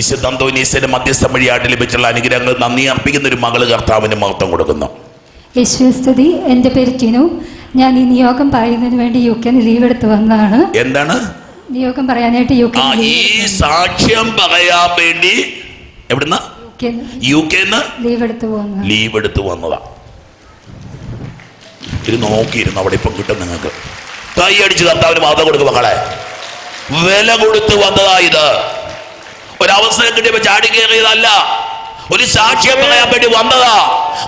വിശുദ്ധ അന്തോനീസിന്റെ മധ്യസ്ഥം വഴിയായിട്ട് ലഭിച്ചുള്ള അനുഗ്രഹങ്ങൾ നന്ദി അർപ്പിക്കുന്ന ഒരു മകൾ കർത്താവിന് മഹത്വം കൊടുക്കുന്നു. യേശുസ്തുതി എന്റെ പേര് ടിനു ഞാൻ ഈ നിയോഗം പറയുന്നതിന് വേണ്ടി യു കെ ലീവ് എടുത്ത് വന്നതാണ്. എന്താണ്? നിയോഗം പറയാനായിട്ട് യു കെ ഈ സാക്ഷ്യം പറയാൻ വേണ്ടി എവിടുന്ന? യു കെ ലീവ് എടുത്ത് വന്നു ലീവ് എടുത്ത് വന്നതാ. ഇത് നോക്കിയിരുന്നു? അവിടെ ഇപ്പം കിട്ടും നിങ്ങൾക്ക്. കൈ അടിച്ച് കർത്താവിന് വാദം കൊടുക്കും മകളെ വില കൊടുത്ത് വന്നതാ ഇത്. ഒരവസരം കിട്ടിയപ്പോ ചാടി കയറിയതല്ല. ഒരു സാക്ഷ്യം പറയാൻ വേണ്ടി വന്നതാ.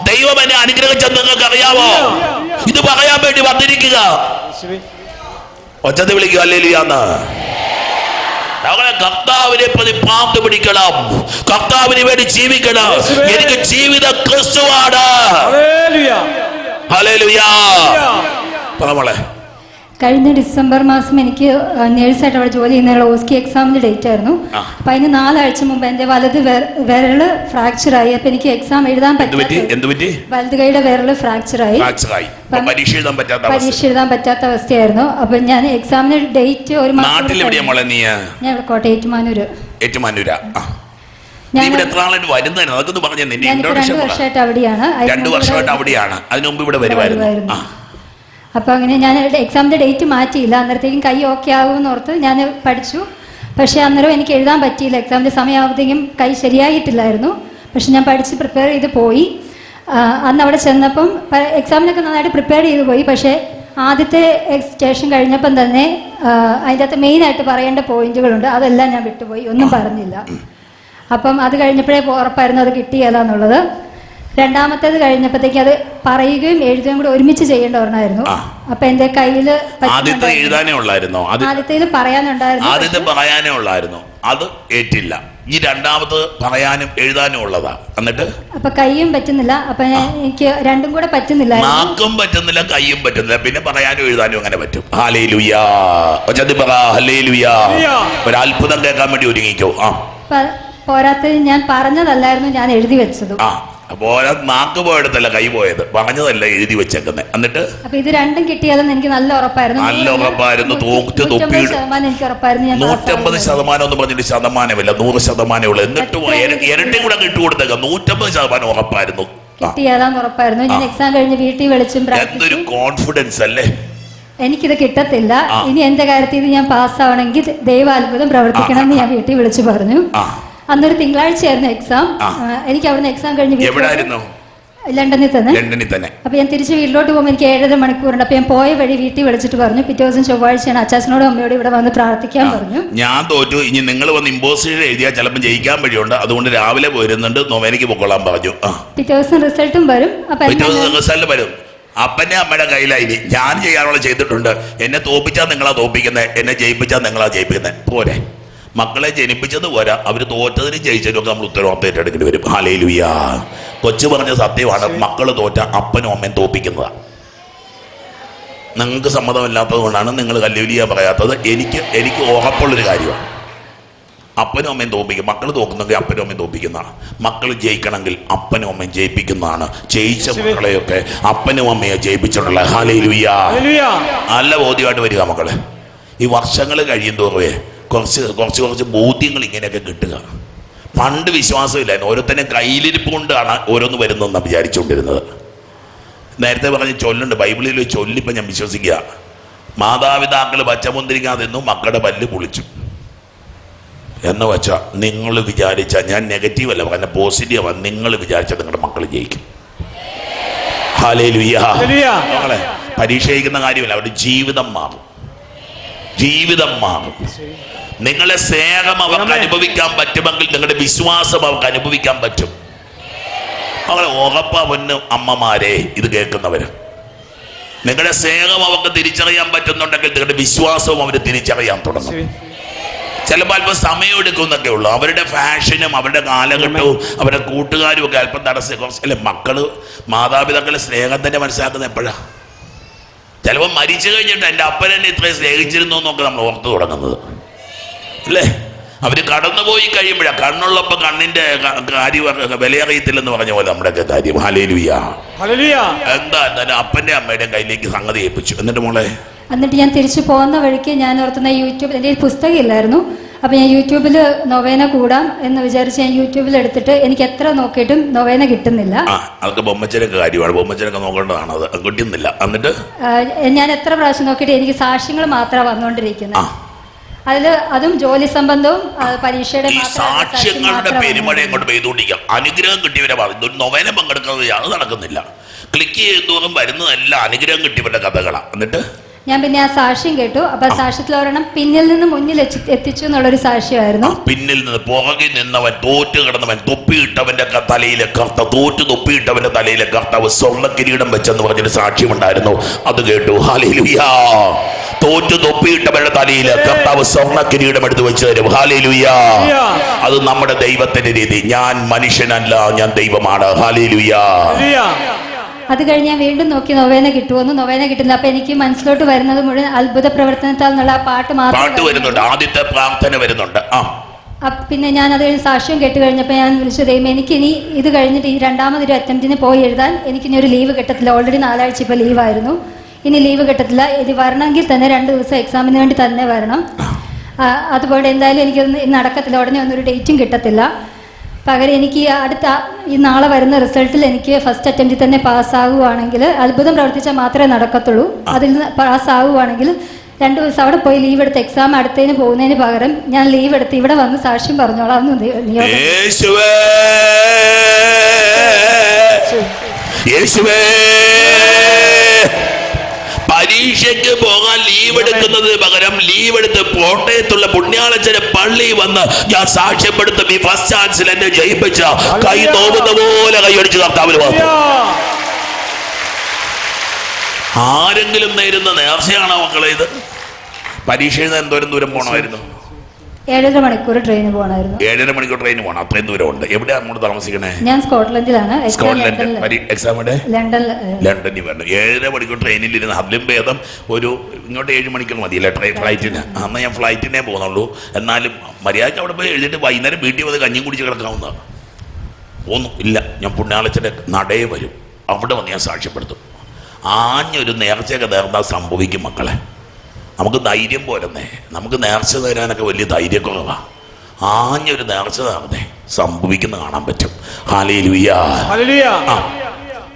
ദൈവം എന്നെ അനുഗ്രഹിച്ചെന്ന് നിങ്ങൾക്ക് അറിയാമോ ഇത് പറയാൻ വേണ്ടി വന്നിരിക്കുക. ഒച്ചത് വിളിക്കുക അല്ലേലിയാന്ന് കർത്താവിനെ പ്രതി പാമ്പ് പിടിക്കണം. കർത്താവിന് വേണ്ടി ജീവിക്കണം. എനിക്ക് ജീവിത ക്രിസ്തുവാണ്. ഹല്ലേലൂയാ. പറ മോളെ. കഴിഞ്ഞ ഡിസംബർ മാസം എനിക്ക് നേഴ്സായിട്ട് അവിടെ ജോലി ചെയ്യുന്നതിനുള്ള ഓസ്കി എക്സാമിന്റെ ഡേറ്റ് ആയിരുന്നു. അപ്പൊ അതിന് നാലാഴ്ച മുമ്പ് എന്റെ വലത് വിര- വിരൽ ഫ്രാക്ചർ ആയി. അപ്പൊ എനിക്ക് എക്സാം എഴുതാൻ പറ്റി? വലത് കൈയുടെ വിരൽ ഫ്രാക്ചർ ആയി. പരീക്ഷ എഴുതാൻ പറ്റാത്ത അവസ്ഥയായിരുന്നു. അപ്പൊ ഞാൻ എക്സാമിന് ഡേറ്റ് ഒരു മാസം ഞാൻ കോട്ടയം ഏറ്റുമാനൂര്. ഏറ്റുമാനൂര. ഞാൻ ഇവിടെ എത്ര ആളായിട്ട് വരുന്നതിന് അതൊക്കെ പറഞ്ഞു. നിന്റെ ഞാനിപ്പോ ഇൻട്രോഡക്ഷൻ രണ്ടു വർഷമായിട്ട് അവിടെയാണ്. രണ്ടു വർഷമായിട്ട് അവിടെയാണ്. അതിനു മുമ്പ് ഇവിടെ വരുമായിരുന്നു വരുമായിരുന്നു. ആ. അപ്പൊ അങ്ങനെ ഞാൻ എക്സാമിന്റെ ഡേറ്റ് മാറ്റിയില്ല. അന്നേരത്തേക്കും കൈ ഓക്കെ ആകുമെന്ന് ഓർത്ത് ഞാൻ പഠിച്ചു. പക്ഷേ അന്നേരം എനിക്ക് എഴുതാൻ പറ്റിയില്ല. എക്സാമിന്റെ സമയമാകുമ്പോഴത്തേക്കും കൈ ശരിയായിട്ടില്ലായിരുന്നു. പക്ഷെ ഞാൻ പഠിച്ച് പ്രിപ്പയർ ചെയ്ത് പോയി. അന്ന് അവിടെ ചെന്നപ്പം എക്സാമിനൊക്കെ നന്നായിട്ട് പ്രിപ്പയർ ചെയ്ത് പോയി. പക്ഷേ ആദ്യത്തെ സ്റ്റേഷൻ കഴിഞ്ഞപ്പം തന്നെ അതിന്റെ അകത്ത് മെയിനായിട്ട് പറയേണ്ട പോയിന്റുകളുണ്ട്. അതെല്ലാം ഞാൻ വിട്ടുപോയി. ഒന്നും പറഞ്ഞില്ല. അപ്പം അത് കഴിഞ്ഞപ്പോഴേ ഉറപ്പായിരുന്നു അത് കിട്ടിയല്ല എന്നുള്ളത് രണ്ടാമത്തേത് കഴിഞ്ഞപ്പോഴത്തേക്ക് അത് പറയുകയും എഴുതുകയും കൂടെ ഒരുമിച്ച് ചെയ്യേണ്ട ഒരെണ്ണമായിരുന്നു. അപ്പൊ എന്റെ കയ്യിൽ ആദ്യത്തെ എഴുതാനേ ഉള്ളായിരുന്നോ? അത് ആദ്യത്തേത് പറയാനുണ്ടായിരുന്നു. ആദ്യത്തെ പറയാനേ ഉള്ളായിരുന്നു. അത് ഏറ്റില്ല. ഈ രണ്ടാമത് പറയാനും എഴുതാനും ഉള്ളതാ. എന്നിട്ട്? അപ്പൊ കൈയും പറ്റുന്നില്ല. അപ്പൊ എനിക്ക് രണ്ടും കൂടെ പറ്റുന്നില്ല നാക്കും പറ്റുന്നില്ല കയ്യും പറ്റുന്നില്ല. പിന്നെ പറയാനും എഴുതാനും അങ്ങനെ പറ്റും. ഹാലേ ലുയാ പറ ഹലേ ലുയാ ഒരു അത്ഭുതം കേൾക്കാൻ വേണ്ടി ഒരുങ്ങിക്കോ. ആ. പോരാത്തത് ഞാൻ പറഞ്ഞതല്ലായിരുന്നു ഞാൻ എഴുതി വെച്ചതും. ആ അത് നാക്ക് പോയെടുത്തല്ല കൈ പോയത്. പറഞ്ഞതല്ല എഴുതി വെച്ചേക്കുന്നത് എന്നിട്ട്? അപ്പൊ ഇത് രണ്ടും കിട്ടിയാലും എനിക്ക് നല്ല ഉറപ്പായിരുന്നു. നല്ല ഉറപ്പായിരുന്നു. തോറ്റ് തൊപ്പി നൂറ്റമ്പത്. ശതമാനം എന്ന് പറഞ്ഞിട്ട് ശതമാനമില്ല. നൂറ് ശതമാനമേ ഉള്ളൂ. എന്നിട്ടും ഇര- ഇരട്ടി കൂടെ ഇട്ട് കൊടുത്തേക്കാം. നൂറ്റമ്പത് ശതമാനം ഉറപ്പായിരുന്നു. കിട്ടിയാലാന്ന് ഉറപ്പായിരുന്നു. ഞാൻ എക്സാം കഴിഞ്ഞ് വീട്ടിൽ വിളിച്ചും എന്തൊരു കോൺഫിഡൻസ് അല്ലേ? എനിക്കിത് കിട്ടത്തില്ല. ഇനി എന്റെ കാര്യത്തിൽ ഞാൻ പാസ്സാവണമെങ്കിൽ ദൈവാത്ഭുതം പ്രവർത്തിക്കണം എന്ന് ഞാൻ വീട്ടിൽ വിളിച്ചു പറഞ്ഞു. അന്നൊരു തിങ്കളാഴ്ചയായിരുന്നു എക്സാം. എനിക്ക് അവിടുന്ന് എക്സാം കഴിഞ്ഞ് എവിടായിരുന്നു? ലണ്ടനിൽ തന്നെ. ലണ്ടനിൽ തന്നെ. അപ്പൊ ഞാൻ തിരിച്ച് വീട്ടിലോട്ട് പോകുമ്പോൾ എനിക്ക് ഏഴര മണിക്കൂറുണ്ട്. അപ്പൊ ഞാൻ പോയ വഴി വീട്ടിൽ വിളിച്ചിട്ട് പറഞ്ഞു പിറ്റേ ദിവസം ചൊവ്വാഴ്ചയാണ് അച്ചാച്ചനോടും അമ്മയോടും ഇവിടെ വന്ന് പ്രാർത്ഥിക്കാൻ പറഞ്ഞു. ഞാൻ തോറ്റു. ഇനി നിങ്ങൾ വന്ന് ഇമ്പോസിഷൻ എഴുതിയാൽ ചിലപ്പോൾ ജയിക്കാൻ വഴിയുണ്ട്. അതുകൊണ്ട് രാവിലെ പോയിരുന്നുണ്ട്. നൊവേനയ്ക്ക് പൊക്കോളാൻ പറഞ്ഞു. പിറ്റേ ദിവസം റിസൾട്ടും വരും. അപ്പൊ പിറ്റേ എല്ലാം ദിവസം റിസൾട്ട് വരും. അപ്പന്റെ അമ്മയുടെ കയ്യിലായി ഞാൻ ചെയ്യാനുള്ള ചെയ്തിട്ടുണ്ട്. എന്നെ തോപ്പിച്ചാൽ നിങ്ങളാ തോപ്പിക്കുന്നത് എന്നെ ജയിപ്പിച്ചാൽ നിങ്ങളാ ജയിപ്പിക്കുന്നത് പോരെ. മക്കളെ ജനിപ്പിച്ചത് പോരാ അവർ തോറ്റതിന് ജയിച്ചതിനും ഒക്കെ നമ്മൾ ഉത്തരവാദിത്തം ഏറ്റെടുക്കേണ്ടി വരും. ഹാലേലുയാ കൊച്ചു പറഞ്ഞ സത്യമാണ് മക്കൾ തോറ്റ അപ്പനും അമ്മയും തോപ്പിക്കുന്നതാണ് നിങ്ങൾക്ക് സമ്മതമില്ലാത്തത് കൊണ്ടാണ് നിങ്ങൾ കല്ലുലിയ പറയാത്തത്. എനിക്ക് എനിക്ക് ഉറപ്പുള്ളൊരു കാര്യമാണ്. അപ്പനും അമ്മയും തോപ്പിക്കും. മക്കൾ തോക്കുന്നെങ്കിൽ അപ്പനും അമ്മയും തോപ്പിക്കുന്നതാണ്. മക്കൾ ജയിക്കണമെങ്കിൽ അപ്പനും അമ്മയും ജയിപ്പിക്കുന്നതാണ്. ജയിച്ച മക്കളെയൊക്കെ അപ്പനും അമ്മയെ ജയിപ്പിച്ചിട്ടുള്ള ഹാലയിലുയ്യാ നല്ല ബോധ്യമായിട്ട് വരിക മക്കളെ. ഈ വർഷങ്ങൾ കഴിയും തോറുവേ കുറച്ച് കുറച്ച് കുറച്ച് ബോധ്യങ്ങൾ ഇങ്ങനെയൊക്കെ കിട്ടുക. പണ്ട് വിശ്വാസമില്ലായിരുന്നു. ഓരോരുത്തരും കയ്യിലിരിപ്പ് കൊണ്ടാണ് ഓരോന്ന് വരുന്നതെന്നാണ് വിചാരിച്ചുകൊണ്ടിരുന്നത്. നേരത്തെ പറഞ്ഞ ചൊല്ലുണ്ട്. ബൈബിളിൽ ഒരു ചൊല്ലിപ്പം ഞാൻ വിശ്വസിക്കുക. മാതാപിതാക്കൾ പച്ചമുന്തിരിക്കാൻ തിന്നു മക്കളുടെ പല്ല് പൊളിച്ചു. എന്ന് വെച്ചാൽ നിങ്ങൾ വിചാരിച്ച ഞാൻ നെഗറ്റീവ് അല്ല പറഞ്ഞ പോസിറ്റീവ് നിങ്ങൾ വിചാരിച്ച നിങ്ങളുടെ മക്കൾ ജയിക്കും. പരീക്ഷ എഴുതുന്ന കാര്യമല്ല. അവരുടെ ജീവിതം മാറും. ജീവിതം മാറും. നിങ്ങളെ സ്നേഹം അവർക്ക് അനുഭവിക്കാൻ പറ്റുമെങ്കിൽ നിങ്ങളുടെ വിശ്വാസം അവർക്ക് അനുഭവിക്കാൻ പറ്റും. അവരെ ഉറപ്പാ പൊന്ന് അമ്മമാരെ ഇത് കേൾക്കുന്നവര്. നിങ്ങളുടെ സ്നേഹം അവർക്ക് തിരിച്ചറിയാൻ പറ്റുന്നുണ്ടെങ്കിൽ നിങ്ങളുടെ വിശ്വാസവും അവർ തിരിച്ചറിയാൻ തുടങ്ങും. ചിലപ്പോൾ അല്പം സമയം എടുക്കുന്നൊക്കെ ഉള്ളൂ. അവരുടെ ഫാഷനും അവരുടെ കാലഘട്ടവും അവരുടെ കൂട്ടുകാരും ഒക്കെ അല്പം തടസ്സം കുറച്ച് അല്ലെ മക്കൾ മാതാപിതാക്കളെ സ്നേഹം തന്നെ മനസ്സിലാക്കുന്നത് എപ്പോഴാ? ചിലപ്പോൾ മരിച്ചു കഴിഞ്ഞിട്ട് എന്റെ അപ്പനെന്നെ ഇത്രയും സ്നേഹിച്ചിരുന്നു എന്നൊക്കെ നമ്മൾ ഓർത്തു തുടങ്ങുന്നത്. അല്ലേ? അവർ കടന്നുപോയി കഴിയുമ്പോഴാണ് കണ്ണുള്ളപ്പോൾ കണ്ണിന്റെ കാര്യം വിലയറിയത്തില്ലെന്ന് പറഞ്ഞ പോലെ നമ്മുടെയൊക്കെ കാര്യം. ഹാലേലുയ്യ എന്താ എന്നാലും അപ്പന്റെ അമ്മയുടെ കയ്യിലേക്ക് സംഗതി ഏൽപ്പിച്ചു. എന്നിട്ട് മോളെ? എന്നിട്ട് ഞാൻ തിരിച്ചു പോകുന്ന വഴിക്ക് ഞാൻ ഓർത്തുന്ന യൂട്യൂബ് എന്റെ പുസ്തകം ഇല്ലായിരുന്നു അപ്പോൾ ഞാൻ യൂട്യൂബിൽ നൊവേന കൂടാം എന്ന് വിചാരിച്ച് ഞാൻ യൂട്യൂബിൽ എടുത്തിട്ട് എനിക്ക് എത്ര നോക്കിയിട്ടും നൊവേന കിട്ടുന്നില്ല. ആ അതൊക്കെ ബൊമ്മച്ചനൊക്കെ കാര്യമാണ്. ബൊമ്മച്ചനൊക്കെ നോക്കേണ്ടതാണ് അത്. കിട്ടുന്നില്ല. എന്നിട്ട്? ഞാൻ എത്ര പ്രാവശ്യം നോക്കിയിട്ട് എനിക്ക് സാക്ഷ്യങ്ങൾ മാത്രമാണ് വന്നുകൊണ്ടിരിക്കുന്നത്. അതിൽ അതും ജോലി സംബന്ധവും പരീക്ഷയുടെ ഈ സാക്ഷ്യങ്ങളുടെ പെരുമഴയും കൊണ്ട്. പെയ്തുകൊണ്ടിരിക്കാം അനുഗ്രഹം കിട്ടിയവരെ പറഞ്ഞു ഒരു നൊവേന പങ്കെടുക്കുന്നത് അത് നടക്കുന്നില്ല. ക്ലിക്ക് ചെയ്യുന്നതും വരുന്നതെല്ലാം അനുഗ്രഹം കിട്ടിയവരുടെ കഥകളാണ് എന്നിട്ട് ഞാൻ പിന്നെ ആ സാക്ഷ്യം കേട്ടു. അപ്പൊ ആ. സാക്ഷ്യത്തിൽ ഒരെണ്ണം പിന്നിൽ നിന്ന് മുന്നിൽ എത്തിച്ചു എന്നുള്ളൊരു സാക്ഷ്യമായിരുന്നു. പിന്നിൽ നിന്ന് പുറകിൽ നിന്നവൻ തോറ്റ് കിടന്നവൻ തൊപ്പിയിട്ടവന്റെ തലയിലെ കർത്ത തോറ്റ് തൊപ്പിയിട്ടവന്റെ തലയിലെ കർത്താവ് സ്വർണ കിരീടം വെച്ചെന്ന് പറഞ്ഞൊരു സാക്ഷ്യമുണ്ടായിരുന്നു. അത് കേട്ടു. ഹാലേലുയാ തോറ്റ് തൊപ്പിയിട്ടവരുടെ തലയിൽ കർത്താവ് സ്വർണ കിരീടം എടുത്ത് വെച്ച് തരും. ഹാലേലുയാ അത് നമ്മുടെ ദൈവത്തിന്റെ രീതി. ഞാൻ മനുഷ്യനല്ല ഞാൻ ദൈവമാണ്. ഹാലേലുയാ അത് കഴിഞ്ഞ് ഞാൻ വീണ്ടും നോക്കി നൊവേന കിട്ടുമെന്ന് നൊവേന കിട്ടുന്നില്ല. അപ്പൊ എനിക്ക് മനസ്സിലോട്ട് വരുന്നത് മുഴുവൻ അത്ഭുത പ്രവർത്തനത്താൽ എന്നുള്ള ആ പാട്ട് മാത്രം പാട്ട് വരുന്നുണ്ട്. ആദ്യത്തെ പ്രാർത്ഥന വരുന്നുണ്ട്. ആ. പിന്നെ ഞാൻ അത് കഴിഞ്ഞ് സാക്ഷ്യം കേട്ട് കഴിഞ്ഞപ്പോൾ ഞാൻ വിളിച്ചു എനിക്ക് ഇനി ഇത് കഴിഞ്ഞിട്ട് ഈ രണ്ടാമതൊരു അറ്റംപ്റ്റിന് പോയി എഴുതാൻ എനിക്ക് ഇനി ഒരു ലീവ് കിട്ടത്തില്ല. ഓൾറെഡി നാലാഴ്ച ഇപ്പോൾ ലീവായിരുന്നു ഇനി ലീവ് കിട്ടത്തില്ല. ഇത് വരണമെങ്കിൽ തന്നെ രണ്ട് ദിവസം എക്സാമിന് വേണ്ടി തന്നെ വരണം. അതുപോലെ എന്തായാലും എനിക്കൊന്ന് നടക്കത്തില്ല. ഉടനെ ഒന്നും ഒരു ഡേറ്റും കിട്ടത്തില്ല. പകരം എനിക്ക് ഈ അടുത്ത ഈ നാളെ വരുന്ന റിസൾട്ടിൽ എനിക്ക് ഫസ്റ്റ് അറ്റംപ്റ്റിൽ തന്നെ പാസ്സാകുവാണെങ്കിൽ അത്ഭുതം പ്രവർത്തിച്ചാൽ മാത്രമേ നടക്കത്തുള്ളൂ. അതിൽ നിന്ന് പാസ്സാകുവാണെങ്കിൽ രണ്ട് ദിവസം അവിടെ പോയി ലീവ് എടുത്ത് എക്സാം അടുത്തതിന് പോകുന്നതിന് പകരം ഞാൻ ലീവ് എടുത്ത് ഇവിടെ വന്ന് സാക്ഷ്യം പറഞ്ഞോളാം എന്ന് യേശുവേ! യേശുവേ! പരീക്ഷയ്ക്ക് പോകാൻ ലീവ് എടുക്കുന്നത് പകരം ലീവ് എടുത്ത് കോട്ടയത്തുള്ള പുണ്യാളച്ചന് പള്ളി വന്ന് ഞാൻ സാക്ഷ്യപ്പെടുത്തും. ഈ ഫസ്റ്റ് ചാൻസിൽ എന്നെ ജയിപ്പിച്ച കൈ നോവുന്ന പോലെ കൈയടിച്ച് കർത്താവിന് വന്നു ആരെങ്കിലും നേരുന്ന നേർച്ചയാണോ മക്കളെ ഇത്? പരീക്ഷ എഴുതാൻ എന്തോരം ദൂരം പോകണമായിരുന്നു ഏഴര മണിക്കൂർ ട്രെയിൻ പോകണമായിരുന്നു ഏഴര മണിക്കൂർ ട്രെയിൻ പോകണം അത്രയും ദൂരമുണ്ട് എവിടെയാണ് അങ്ങോട്ട് താമസിക്കണേ? ഞാൻ സ്കോട്ട്ലൻഡിലാണ്. സ്കോട്ട്ലൻഡ്. എക്സാം എക്സാമിടെ ലണ്ടനിൽ ലണ്ടനിൽ വരണം. ഏഴര മണിക്കൂർ ട്രെയിനിൽ ഇരുന്ന് അതിലും ഭേദം ഒരു ഇങ്ങോട്ട് ഏഴ് മണിക്കൂർ മതിയല്ലേ ട്രെയിൻ ഫ്ലൈറ്റിന് അന്ന് ഞാൻ ഫ്ലൈറ്റിനെ പോകുന്നുള്ളൂ എന്നാലും മര്യാദയ്ക്ക് അവിടെ പോയി എഴുതിയിട്ട് വൈകുന്നേരം വീട്ടിൽ വന്ന് കഞ്ഞിയും കുടിച്ച് കിടക്കാവുന്നതാണ് ഒന്നും ഇല്ല. ഞാൻ പുണ്യാളച്ചന്റെ നടയെ വരും. അവിടെ വന്ന് ഞാൻ സാക്ഷ്യപ്പെടുത്തും. ആഞ്ഞൊരു നേർച്ചയൊക്കെ നേർന്നാൽ സംഭവിക്കും മക്കളെ. നമുക്ക് ധൈര്യം പോരുന്നേ. നമുക്ക് നേർച്ച തരാനൊക്കെ വലിയ ധൈര്യക്കുറവാണ് ആഞ്ഞൊരു നേർച്ച തരുന്നേ സംഭവിക്കുന്ന കാണാൻ പറ്റും.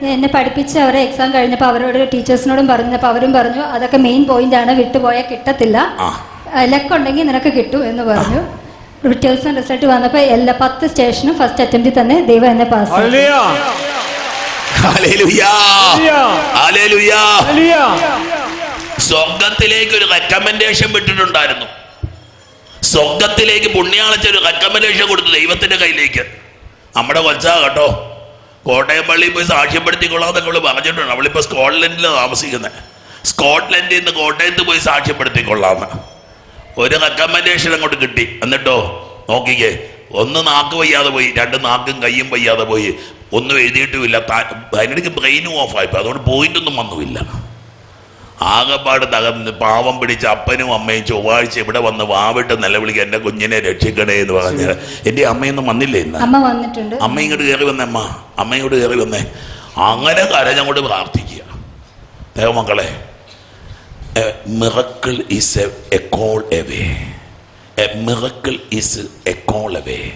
എന്നെ പഠിപ്പിച്ച് അവരെ എക്സാം കഴിഞ്ഞപ്പോൾ അവരോട് ടീച്ചേഴ്സിനോടും പറഞ്ഞപ്പോൾ അവരും പറഞ്ഞു അതൊക്കെ മെയിൻ പോയിന്റ് ആണ് വിട്ടുപോയാൽ കിട്ടത്തില്ല. ലക്കുണ്ടെങ്കിൽ നിനക്ക് കിട്ടും എന്ന് പറഞ്ഞു. റിസൾട്ട് വന്നപ്പോൾ എല്ലാ പത്ത് സ്റ്റേഷനും ഫസ്റ്റ് അറ്റംപ്റ്റിൽ തന്നെ ദൈവം എന്നെ പാസ്. ഹല്ലേലൂയാ. സ്വർഗത്തിലേക്ക് ഒരു റെക്കമെൻഡേഷൻ വിട്ടിട്ടുണ്ടായിരുന്നു. സ്വർഗത്തിലേക്ക് പുണ്യാളച്ച ഒരു റെക്കമെൻഡേഷൻ കൊടുത്തു ദൈവത്തിന്റെ കയ്യിലേക്ക്. നമ്മുടെ കൊച്ചാ കേട്ടോ കോട്ടയം പള്ളിയിൽ പോയി സാക്ഷ്യപ്പെടുത്തിക്കൊള്ളാന്നൊക്കെ അവൾ പറഞ്ഞിട്ടുണ്ട്. നമ്മളിപ്പോൾ സ്കോട്ട്ലൻഡിലാണ് താമസിക്കുന്നത് സ്കോട്ട്ലൻഡിൽ നിന്ന് കോട്ടയത്ത് പോയി സാക്ഷ്യപ്പെടുത്തിക്കൊള്ളാന്ന്. ഒരു റെക്കമെൻഡേഷൻ അങ്ങോട്ട് കിട്ടി. എന്നിട്ടോ നോക്കിക്കേ ഒന്ന് നാക്ക് വയ്യാതെ പോയി രണ്ട് നാക്കും കയ്യും വയ്യാതെ പോയി. ഒന്നും എഴുതിയിട്ടുമില്ല. അതിനിടയ്ക്ക് ബ്രെയിനും ഓഫായിപ്പോൾ അതുകൊണ്ട് പോയിന്റൊന്നും വന്നുമില്ല. ആകപ്പാട് തകർന്ന് പാവം പിടിച്ച അപ്പനും അമ്മയും ചൊവ്വാഴ്ച ഇവിടെ വന്ന് വാവിട്ട് നിലവിളിക്കുക എന്റെ കുഞ്ഞിനെ രക്ഷിക്കണേ എന്ന് പറഞ്ഞ്. എന്റെ അമ്മയൊന്നും വന്നില്ലേ ഇന്ന്? അമ്മ വന്നിട്ടുണ്ട്. അമ്മ ഇങ്ങോട്ട് കയറി വന്നേ അമ്മ. അമ്മയോട് ഇങ്ങോട്ട് കയറി വന്നേ. അങ്ങനെ കരഞ്ഞങ്ങോട്ട് പ്രാർത്ഥിക്കുക. ദേവമക്കളെ miracle is a call away a miracle is a call away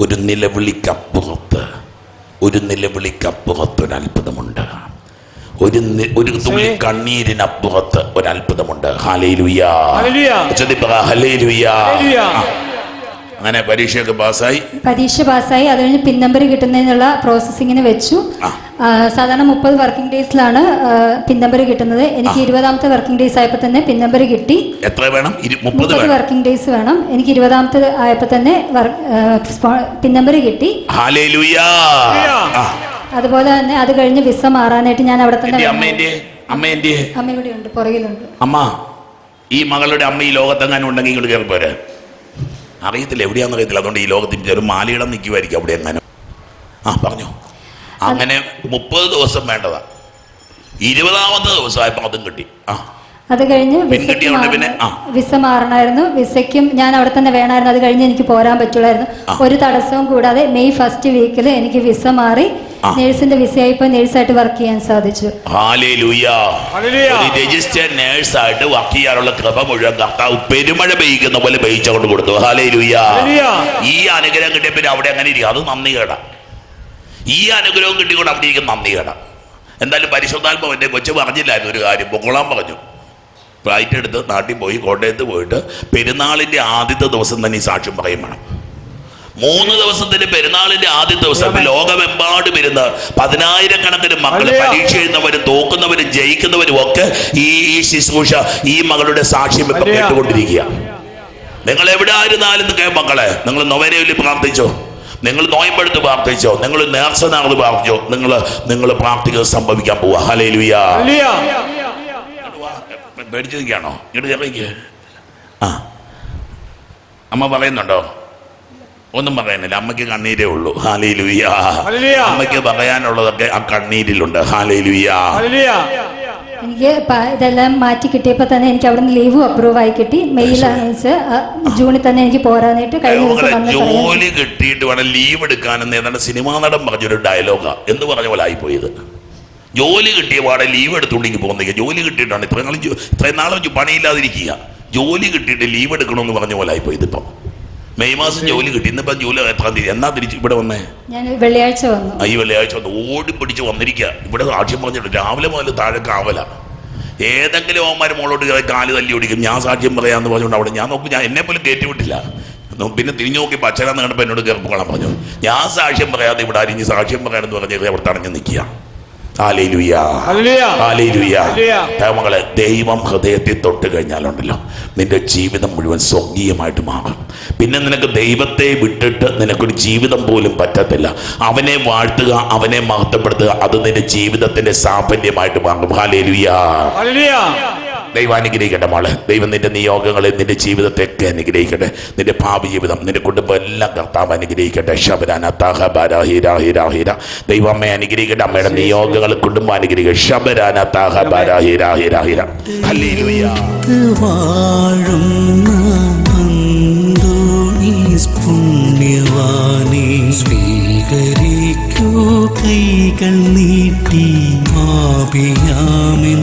ഒരു നിലവിളിക്കപ്പുറത്ത് ഒരു നിലവിളിക്കപ്പുറത്ത് ഒരു ഒരു തുള്ളി കണ്ണീരിനപ്പുറത്ത് ഒരു അത്ഭുതമുണ്ട്. അങ്ങനെ പരീക്ഷയൊക്കെ പാസ്സായി. പരീക്ഷ പാസ്സായി. അത് കഴിഞ്ഞ് പിൻ നമ്പർ കിട്ടുന്നതിനുള്ള പ്രോസസ്സിങ്ങിന് വെച്ചു. സാധാരണ മുപ്പത് വർക്കിംഗ് ഡേയ്സിലാണ് പിൻ നമ്പർ കിട്ടുന്നത്. എനിക്ക് ഇരുപതാമത്തെ വർക്കിംഗ് ഡേയ്സ് ആയപ്പോൾ തന്നെ പിൻ നമ്പർ കിട്ടി. എത്ര വേണം? മുപ്പത് വർക്കിംഗ് ഡേയ്സ് വേണം. എനിക്ക് ഇരുപതാമത്തെ ആയപ്പോൾ തന്നെ പിൻ നമ്പർ കിട്ടി. അതുപോലെ തന്നെ അത് കഴിഞ്ഞ് വിസ മാറാനായിട്ട് ഞാൻ അവിടെ തന്നെ അമ്മേന്റെ അമ്മേന്റെ. അമ്മ ഇവിടെ ഉണ്ട് പുറകിലുണ്ട്. അമ്മ ഈ മകളുടെ അമ്മ ഈ ലോകത്തെങ്ങാനും ഉണ്ടെങ്കിൽ ഇങ്ങോട്ട് കയറി പോരെ? അറിയത്തില്ല എവിടെയാണെന്ന് അറിയത്തില്ല. അതുകൊണ്ട് ഈ ലോകത്തിൽ ഒരു മാലയിടം നിൽക്കുമായിരിക്കും അവിടെ എങ്ങാനും. ആ പറഞ്ഞു. അങ്ങനെ മുപ്പത് ദിവസം വേണ്ടതാ. ഇരുപതാമത്തെ ദിവസമായപ്പോൾ അതും കിട്ടി. ആ. അത് കഴിഞ്ഞ് വിസ മാറണമായിരുന്നു വിസയ്ക്കും ഞാൻ അവിടെ തന്നെ വേണമായിരുന്നു അത് കഴിഞ്ഞ് എനിക്ക് പോരാൻ പറ്റുള്ളായിരുന്നു. ഒരു തടസ്സവും കൂടാതെ മെയ് ഫസ്റ്റ് വീക്കിൽ എനിക്ക് വിസ മാറി. നേഴ്സിന്റെ വിസയായപ്പോൾ നേഴ്സായിട്ട് വർക്ക് ചെയ്യാൻ സാധിച്ചു. രജിസ്റ്റേഡ് നേഴ്സായിട്ട് വർക്ക് ചെയ്യാനുള്ള കൃപ മുഴുവൻ കർത്താവ് പെരുമഴ പെയ്യുന്ന പോലെ പെയ്ച്ചുകൊണ്ട് കൊടുത്തു. ഹാലേലൂയ. ഹല്ലേലൂയ. ഈ അനുഗ്രഹം കിട്ടിയ പിന്നെ അവിടെ അങ്ങനെ ഇരിക്കും? അത് നന്ദി കേടാ. ഈ അനുഗ്രഹം കിട്ടിക്കൊണ്ട് അവിടെ ഇരിക്കും നന്ദി കേടാ. എന്തായാലും പരിശുദ്ധാത്മാവ് എന്റെ കൊച്ചു പറഞ്ഞില്ലായിരുന്നു ഒരു കാര്യം. പൊക്കോളാൻ പറഞ്ഞു. ഫ്ലൈറ്റ് എടുത്ത് നാട്ടിൽ പോയി കോട്ടയത്ത് പോയിട്ട് പെരുന്നാളിന്റെ ആദ്യത്തെ ദിവസം തന്നെ ഈ സാക്ഷ്യം പറയും വേണം. മൂന്ന് ദിവസത്തിന്റെ പെരുന്നാളിന്റെ ആദ്യ ദിവസം ലോകമെമ്പാടും ഇരുന്ന് പതിനായിരക്കണക്കിന് മക്കൾ. പരീക്ഷ എഴുതുന്നവരും തോക്കുന്നവരും ജയിക്കുന്നവരും ഒക്കെ ഈ ഈ ശുശ്രൂഷ ഈ മകളുടെ സാക്ഷ്യം ഇപ്പൊ കേട്ടുകൊണ്ടിരിക്കുക. നിങ്ങൾ എവിടെ ആയിരുന്നാലും മക്കളെ. നിങ്ങൾ നൊവനയിൽ പ്രാർത്ഥിച്ചോ. നിങ്ങൾ നോയമ്പെടുത്ത് പ്രാർത്ഥിച്ചോ. നിങ്ങൾ നേർച്ചനാൾ പ്രാർത്ഥിച്ചോ. നിങ്ങൾ നിങ്ങൾ പ്രാർത്ഥിക്കുന്നത് സംഭവിക്കാൻ പോവാ ഹലേ ലുയാ ഇങ്ങോട്ട് ആ. അമ്മ പറയുന്നുണ്ടോ? ഒന്നും പറയാനില്ല. അമ്മയ്ക്ക് കണ്ണീരേ ഉള്ളൂ. ഹാലേ ലുയാ അമ്മയ്ക്ക് പറയാനുള്ളതൊക്കെ ആ കണ്ണീരിലുണ്ട്. ഹാലേ ലുയാ എനിക്ക് ഇതെല്ലാം മാറ്റി കിട്ടിയപ്പോൾ തന്നെ എനിക്ക് അവിടെ നിന്ന് ലീവ് അപ്രൂവ് ആയി കിട്ടി. മെയിൽ വെച്ച് ജൂണിൽ തന്നെ എനിക്ക് പോരാനായിട്ട് കഴിഞ്ഞ ദിവസം ജോലി കിട്ടിയിട്ട് വേണം ലീവ് എടുക്കാനെന്ന് ഏതാണ്ട് സിനിമാ നടൻ പറഞ്ഞൊരു ഡയലോഗാ എന്ന് പറഞ്ഞ പോലെ ആയിപ്പോയത്? ജോലി കിട്ടിയ പാടെ ലീവ് എടുത്തുകൊണ്ടെങ്കിൽ പോകുന്നില്ല ജോലി കിട്ടിയിട്ടാണ് ഇത്രയും നാളും ഇത്രയും നാളും പണിയില്ലാതിരിക്കുക. ജോലി കിട്ടിയിട്ട് ലീവ് എടുക്കണമെന്ന് പറഞ്ഞ പോലെ ആയിപ്പോയി ഇതിപ്പം മെയ് മാസം ജോലി കിട്ടി. ഇന്നിപ്പോ ജൂലൈ എത്രാം തീയതി എന്നാ തിരിച്ച് ഇവിടെ വന്നേ? വെള്ളിയാഴ്ച വന്നു. ഈ വെള്ളിയാഴ്ച വന്ന് ഓടി പിടിച്ച് വന്നിരിക്കുക ഇവിടെ സാക്ഷ്യം പറഞ്ഞിട്ട് രാവിലെ മുതൽ താഴെ കാവല. ഏതെങ്കിലും അവന്മാർ മുകളോട്ട് കയറി കാൽ തല്ലി ഓടിക്കും. ഞാൻ സാക്ഷ്യം പറയാന്ന് പറഞ്ഞുകൊണ്ട് അവിടെ ഞാൻ നോക്കും ഞാൻ എന്നെ പോലും കയറ്റി വിട്ടില്ല. പിന്നെ തിരിഞ്ഞു നോക്കി പച്ചനാന്ന് കണ്ടപ്പോൾ എന്നോട് കയറിപ്പോളാൻ പറഞ്ഞു ഞാൻ സാക്ഷ്യം പറയാതെ ഇവിടെ അരിഞ്ഞ് സാക്ഷ്യം പറയാനെന്ന് പറഞ്ഞ് അവിടെ തടഞ്ഞു നിൽക്കുക. മകളെ ദൈവം ഹൃദയത്തിൽ തൊട്ട് കഴിഞ്ഞാലുണ്ടല്ലോ. നിന്റെ ജീവിതം മുഴുവൻ സ്വർഗീയമായിട്ട് മാറും. പിന്നെ നിനക്ക് ദൈവത്തെ വിട്ടിട്ട് നിനക്കൊരു ജീവിതം പോലും പറ്റത്തില്ല. അവനെ വാഴ്ത്തുക അവനെ മഹത്വപ്പെടുത്തുക അത് നിന്റെ ജീവിതത്തിന്റെ സാഫല്യമായിട്ട് മാറും. ഹാലേലുയാ. ദൈവം അനുഗ്രഹിക്കട്ടെ മോളെ. ദൈവം നിന്റെ നിയോഗങ്ങളെ നിന്റെ ജീവിതത്തെയൊക്കെ അനുഗ്രഹിക്കട്ടെ. നിന്റെ ഭാവി ജീവിതം നിന്റെ കുടുംബം എല്ലാം കർത്താവ് അനുഗ്രഹിക്കട്ടെ. ശബരാന ദൈവം അമ്മയെ അനുഗ്രഹിക്കട്ടെ. അമ്മയുടെ നിയോഗങ്ങൾ കുടുംബം അനുഗ്രഹിക്കട്ടെ. ശബരാന താഹ ബാര ഹീര ഹീര ഹീര ഹല്ലേലൂയ. വാഴുന്ന അന്തോണീസ് പുണ്യവാനെ സ്വീകരിക്കൂ. കൈകൾ നീട്ടി മാപിയാമിൻ